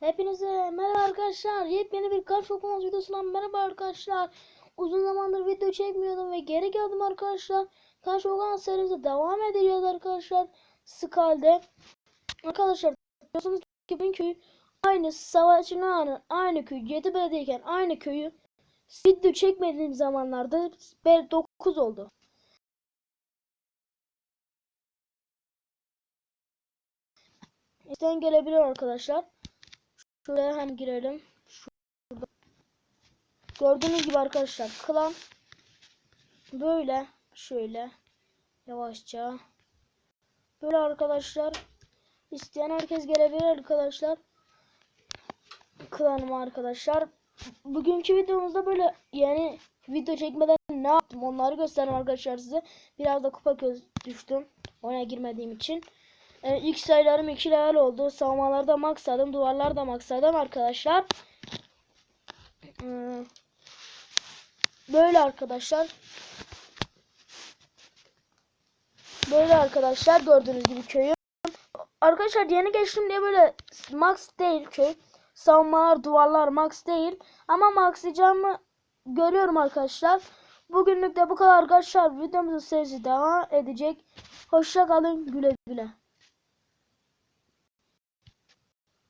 Hepinize merhaba arkadaşlar. Yepyeni bir karşı okuması videosundan merhaba arkadaşlar. Uzun zamandır video çekmiyordum ve geri geldim arkadaşlar. Karşı okuma serimize devam edeceğiz arkadaşlar. Skal'de. Arkadaşlar biliyorsunuz ki bugün köy aynı savaşın anı aynı köy Yedibele'deyken aynı köyü video çekmediğim zamanlarda 9 oldu. İsteyen gelebilir arkadaşlar. Şuraya hem girelim. Şurada. Gördüğünüz gibi arkadaşlar klan böyle şöyle yavaşça. Böyle arkadaşlar isteyen herkes gelebilir arkadaşlar. Klanıma arkadaşlar. Bugünkü videomuzda böyle yani video çekmeden ne yaptım? Onları göstereyim arkadaşlar size. Biraz da kupa göz düştüm. Ona girmediğim için ee, ilk sayılarım 2 level oldu. Savunmalarda maksadım. Duvarlarda maksadım arkadaşlar. Ee, böyle arkadaşlar. Böyle arkadaşlar gördüğünüz gibi köyü. Arkadaşlar yeni geçtim diye böyle max değil köy. Savunmalar, duvarlar max değil. Ama maxlayacağımı görüyorum arkadaşlar. Bugünlük de bu kadar arkadaşlar. Videomuzun serisi devam edecek. Hoşça kalın. Güle güle.